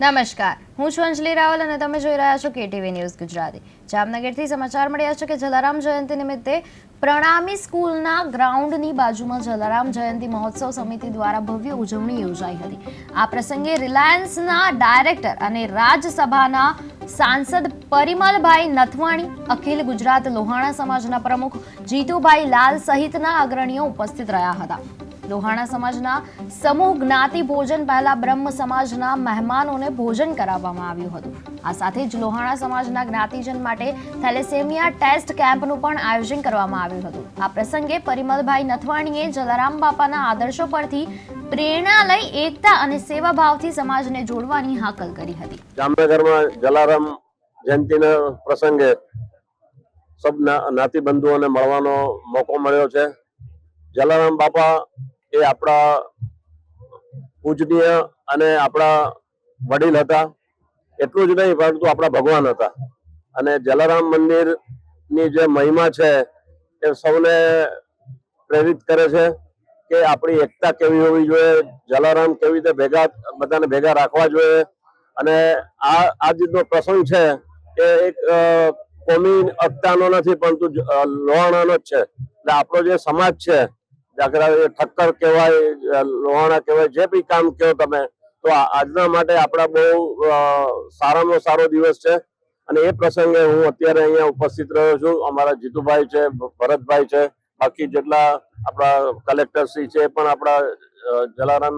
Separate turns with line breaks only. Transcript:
નમસ્કાર. હું છું અંજલિ રાવલ અને તમે જોઈ રહ્યા છો કેટીવી ન્યૂઝ ગુજરાતી. જામનગરથી સમાચાર મળ્યા છે કે જલારામ જયંતિ નિમિત્તે પ્રણામી સ્કૂલના ગ્રાઉન્ડની બાજુમાં જલારામ જયંતિ મહોત્સવ સમિતિ દ્વારા ભવ્ય ઉજવણી યોજાઈ હતી. આ પ્રસંગે રિલાયન્સના ડાયરેક્ટર અને રાજ્યસભાના સાંસદ પરિમલભાઈ નથવાણી, અખિલ ગુજરાત લોહાણા સમાજના પ્રમુખ જીતુભાઈ લાલ સહિતના અગ્રણીઓ ઉપસ્થિત રહ્યા હતા. લોહાણા સમાજના સમૂહ જ્ઞાતિ ભોજન પહેલા બ્રહ્મ સમાજના મહેમાનોને ભોજન કરાવવામાં આવ્યું હતું. આ સાથે જ લોહાણા સમાજના જ્ઞાતિજન માટે થેલેસેમિયા ટેસ્ટ કેમ્પનું પણ આયોજન કરવામાં આવ્યું હતું. આ પ્રસંગે પરિમલભાઈ નથવાણીએ જલારામ બાપાના આદર્શો પરથી પ્રેરણા લઈ એકતા અને સેવાભાવથી સમાજને જોડવાની હાકલ કરી હતી.
જામનગરમાં જલારામ જયંતિના પ્રસંગે સબ ના- બંધુઓને મળવાનો મોકો મળ્યો છે. જલારામ બાપા એ આપણા પૂજનીય અને આપણા વડીલ હતા. એટલું જ નહીં, પરંતુ આપણા ભગવાન હતા. અને જલારામ મંદિરની જે મહિમા છે, એ સૌને પ્રેરિત કરે છે કે આપણી એકતા કેવી હોવી જોઈએ, જલારામ કેવી રીતે ભેગા, બધાને ભેગા રાખવા જોઈએ. અને આ આ રીતનો પ્રસંગ છે, એ એક કોમી એકતાનો નથી, પરંતુ લોહાણાનો જ છે. એટલે આપણો જે સમાજ છે દાખલા ઠક્કર કહેવાય લોહાણા કહેવાય, જે બી કામ કહો તમે, તો આજના માટે આપણા બહુ સારામાં સારો દિવસ છે. અને એ પ્રસંગે હું અત્યારે અહીંયા ઉપસ્થિત રહ્યો છું. અમારા જીતુભાઈ છે, ભરતભાઈ છે, બાકી જેટલા આપણા કલેક્ટર શ્રી છે પણ આપણા જલારામ